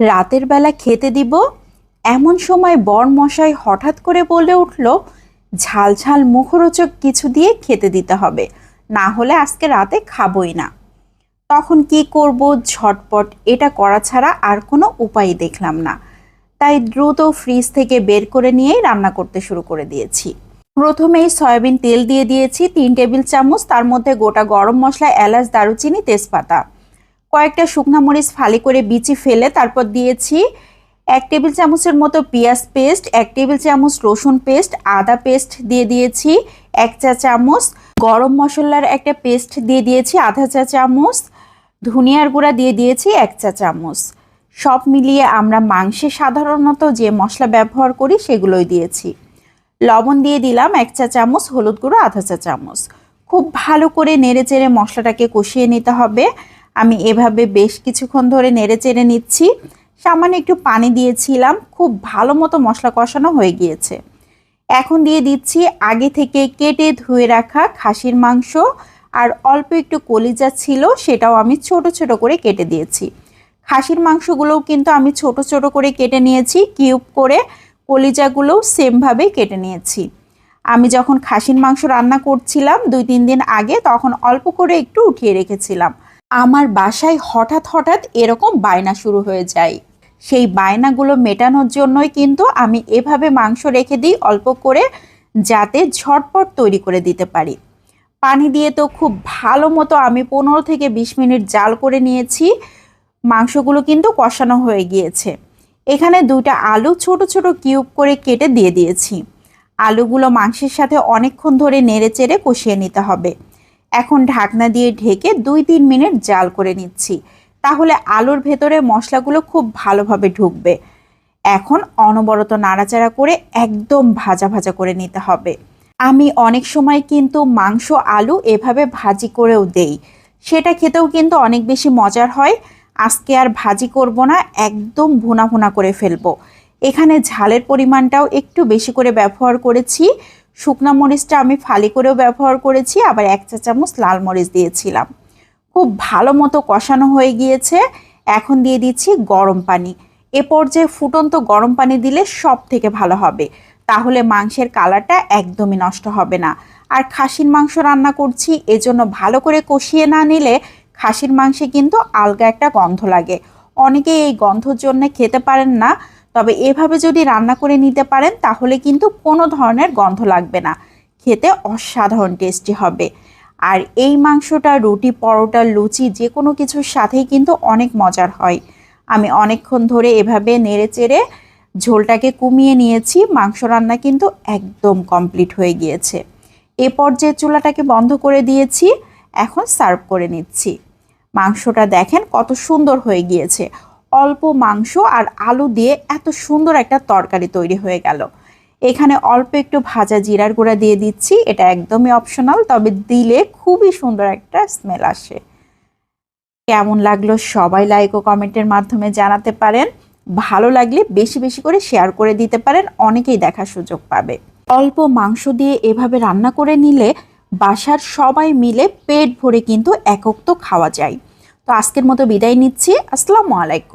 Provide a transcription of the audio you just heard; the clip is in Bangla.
রাতের বেলা খেতে দিব। এমন সময় বর মশাই হঠাৎ করে বলে উঠল ঝাল ঝাল মুখরোচক কিছু দিয়ে খেতে দিতে হবে, না হলে আজকে রাতে খাবই না। তখন কি করব, ঝটপট এটা করা ছাড়া আর কোনো উপায় দেখলাম না। তাই দ্রুত ফ্রিজ থেকে বের করে নিয়েই রান্না করতে শুরু করে দিয়েছি। প্রথমেই সয়াবিন তেল দিয়ে দিয়েছি, তিন টেবিল চামচ, তার মধ্যে গোটা গরম মশলা, এলাচ, দারুচিনি, তেজপাতা। কয়েকটা শুকনা মরিচ ফালি করে বিচি ফেলে তারপর দিয়েছি এক টেবিল চামচের মতো পেঁয়াজ পেস্ট, এক টেবিল চামচ রসুন পেস্ট, আদা পেস্ট দিয়ে দিয়েছি, এক চা চামচ গরম মশলার একটা পেস্ট দিয়ে দিয়েছি, আধা চা চামচ, ধনিয়ার গুঁড়া দিয়ে দিয়েছি, এক চা চামচ। সব মিলিয়ে আমরা মাংসে সাধারণত যে মশলা ব্যবহার করি সেগুলোই দিয়েছি। লবণ দিয়ে দিলাম এক চা চামচ, হলুদ গুঁড়ো, আধা চা চামচ। খুব ভালো করে নেড়ে চেড়ে মশলাটাকে কষিয়ে নিতে হবে। আমি এভাবে বেশ কিছুক্ষণ ধরে নেড়ে চেড়ে নিচ্ছি। সামান্য একটু পানি দিয়েছিলাম, খুব ভালো মতো মশলা কষানো হয়ে গিয়েছে। এখন দিয়ে দিচ্ছি আগে থেকে কেটে ধুয়ে রাখা খাসির মাংস আর অল্প একটু কলিজা ছিল, সেটাও আমি ছোট ছোট করে কেটে দিয়েছি। খাসির মাংসগুলোও কিন্তু আমি ছোট ছোট করে কেটে নিয়েছি, কিউব করে কলিজাগুলোও সেমভাবে কেটে নিয়েছি। আমি যখন খাসির মাংস রান্না করছিলাম দুই তিন দিন আগে, তখন অল্প করে একটু উঠিয়ে রেখেছিলাম। আমার বাসায় হঠাৎ হঠাৎ এরকম বায়না শুরু হয়ে যায়। সেই বায়নাগুলো মেটানোর জন্যই কিন্তু আমি এভাবে মাংস রেখে দিই অল্প করে যাতে ঝটপট তৈরি করে দিতে পারি। পানি দিয়ে তো খুব ভালো মতো আমি পনেরো থেকে বিশ মিনিট জাল করে নিয়েছি। মাংসগুলো কিন্তু কষানো হয়ে গিয়েছে। এখানে দুইটা আলু ছোট ছোট কিউব করে কেটে দিয়ে দিয়েছি। আলুগুলো মাংসের সাথে অনেকক্ষণ ধরে নেড়ে চেড়ে কষিয়ে নিতে হবে। এখন ঢাকনা দিয়ে ঢেকে দুই তিন মিনিট জাল করে নিচ্ছি। তাহলে আলুর ভেতরে মশলাগুলো খুব ভালোভাবে ঢুকবে। এখন অনবরত নাড়াচাড়া করে একদম ভাজা ভাজা করে নিতে হবে। আমি অনেক সময় কিন্তু মাংস, আলু এভাবে ভাজি করেও দেই। সেটা খেতেও কিন্তু অনেক বেশি মজার হয়। আজকে আর ভাজি করব না, একদম ভুনা ভুনা করে ফেলব। এখানে ঝালের পরিমাণটাও একটু বেশি করে ব্যবহার করেছি। শুকনা মরিচটা আমি ফালি করেও ব্যবহার করেছি, আবার এক চা চামচ লাল মরিচ দিয়েছিলাম। খুব ভালো মতো কষানো হয়ে গিয়েছে। এখন দিয়ে দিচ্ছি গরম পানি। এ পর্যায়ে ফুটন্ত গরম পানি দিলে সব থেকে ভালো হবে। তাহলে মাংসের কালারটা একদমই নষ্ট হবে না। আর খাসির মাংস রান্না করছি, এজন্য ভালো করে কষিয়ে না নিলে খাসির মাংসে কিন্তু আলগা একটা গন্ধ লাগে। অনেকে এই গন্ধর জন্য খেতে পারেন না। তবে এভাবে যদি রান্না করে নিতে পারেন, তাহলে কিন্তু কোনো ধরনের গন্ধ লাগবে না। খেতে অসাধারণ টেস্টি হবে। আর এই মাংসটা, রুটি, পরোটা, লুচি যে কোনো কিছুর সাথেই কিন্তু অনেক মজার হয়। আমি অনেকক্ষণ ধরে এভাবে নেড়ে চেড়ে ঝোলটাকে কমিয়ে নিয়েছি। মাংস রান্না কিন্তু একদম কমপ্লিট হয়ে গিয়েছে। এ পর্যায়ে চুলাটাকে বন্ধ করে দিয়েছি। এখন সার্ভ করে নিচ্ছি। মাংসটা দেখেন কত সুন্দর হয়ে গিয়েছে। অল্প মাংস আর আলু দিয়ে এত সুন্দর একটা তরকারি তৈরি হয়ে গেল। এখানে অল্প একটু ভাজা জিরার গুঁড়া দিয়ে দিচ্ছি, এটা একদমই অপশনাল তবে দিলে খুবই সুন্দর একটা স্মেল আসে। কেমন লাগল সবাই লাইক ও কমেন্টের মাধ্যমে জানাতে পারেন। ভালো লাগলে বেশি বেশি করে শেয়ার করে দিতে পারেন, অনেকেই দেখার সুযোগ পাবে। অল্প মাংস দিয়ে এভাবে রান্না করে নিলে বাসার সবাই মিলে পেট ভরে কিন্তু একক তো খাওয়া যায়। তো আজকের মতো বিদায় নিচ্ছি, আসসালামু আলাইকুম।